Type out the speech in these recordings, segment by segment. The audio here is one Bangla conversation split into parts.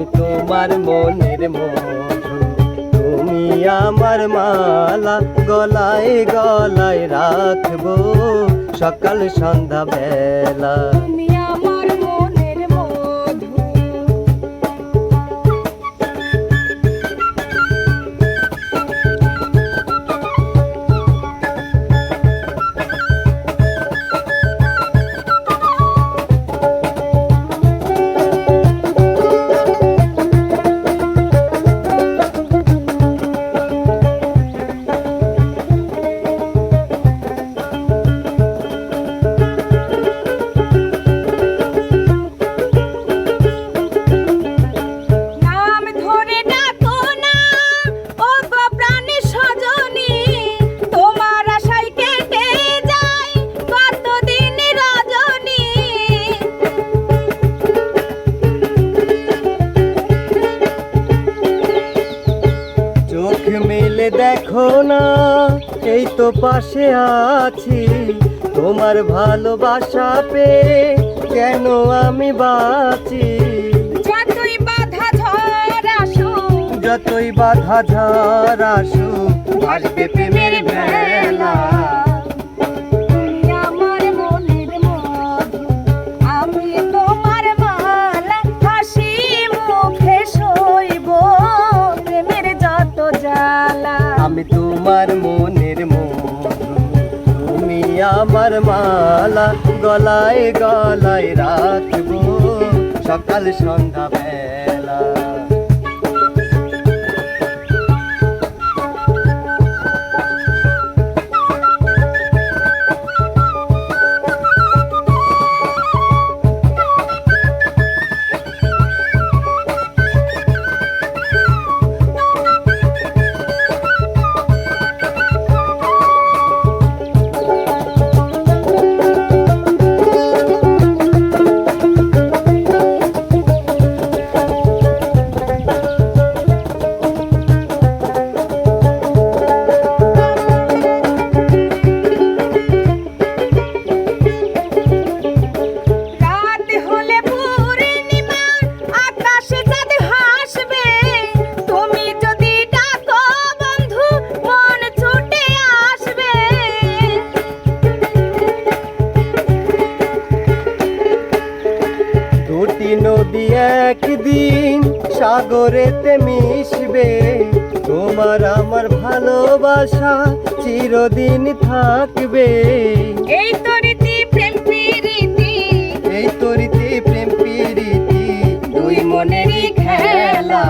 আমি তোমার মনের মধু। তুমি আমার মালা গলায় গলায় রাখব সকাল সন্ধ্যা বেলা দেখো না এই তো পাশে আছি। তোমার ভালোবাসা পেয়ে কেন আমি বাঁচি? যতই বাধা ঝড় আসু যতই বাধা ঝড় আসু আসবে প্রেমের বেলা। আমার মালা গলায় গলায় রাখব। সকাল সন্ধ্যা বেলা। নদী একদিন সাগরেতে মিশবে। তোমার আমার ভালোবাসা চিরদিন থাকবে। এই তো রীতি প্রেম প্রীতি। এই তরিতে প্রেম প্রীতি। দুই মনেরই খেলা।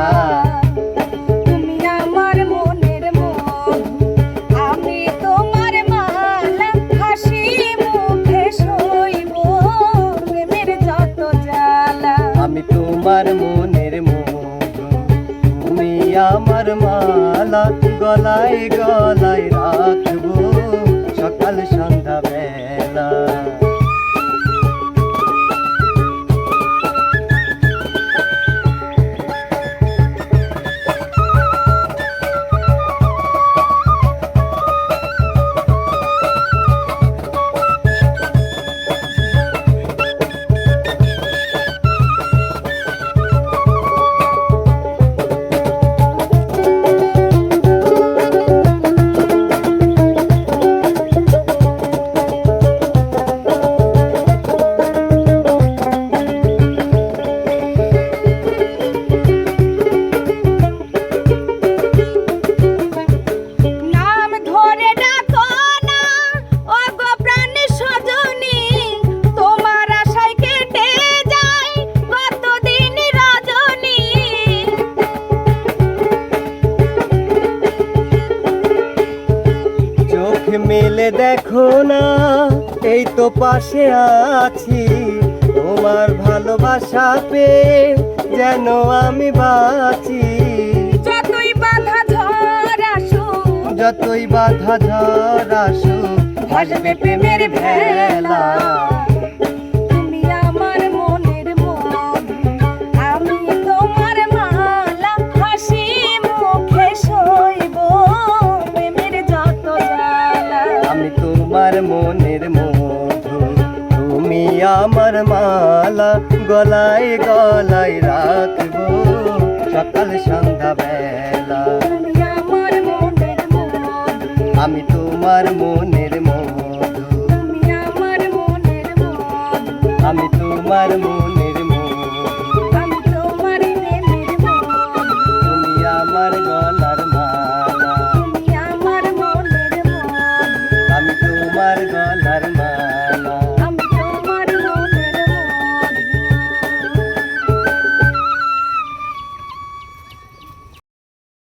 আমি তোমার মনের তুমি আমার মালা গলায় গলায় রাখব। সকাল সন্ধ্যা মেলে দেখো না এই তো পাশে আছি। তোমার ভালোবাসা পেয়ে যেন আমি বাঁচি। যতই বাধা ঝড় আসুক যতই বাধা ঝড় আসো ভাসবে প্রেমের ভেলা। মনের মধু তুমি আমার মালা গলায় গলায় রাখব সকাল সন্ধ্যা বেলা। আমি তোমার মনের মধু আমি তোমার মনের আমার গলার মা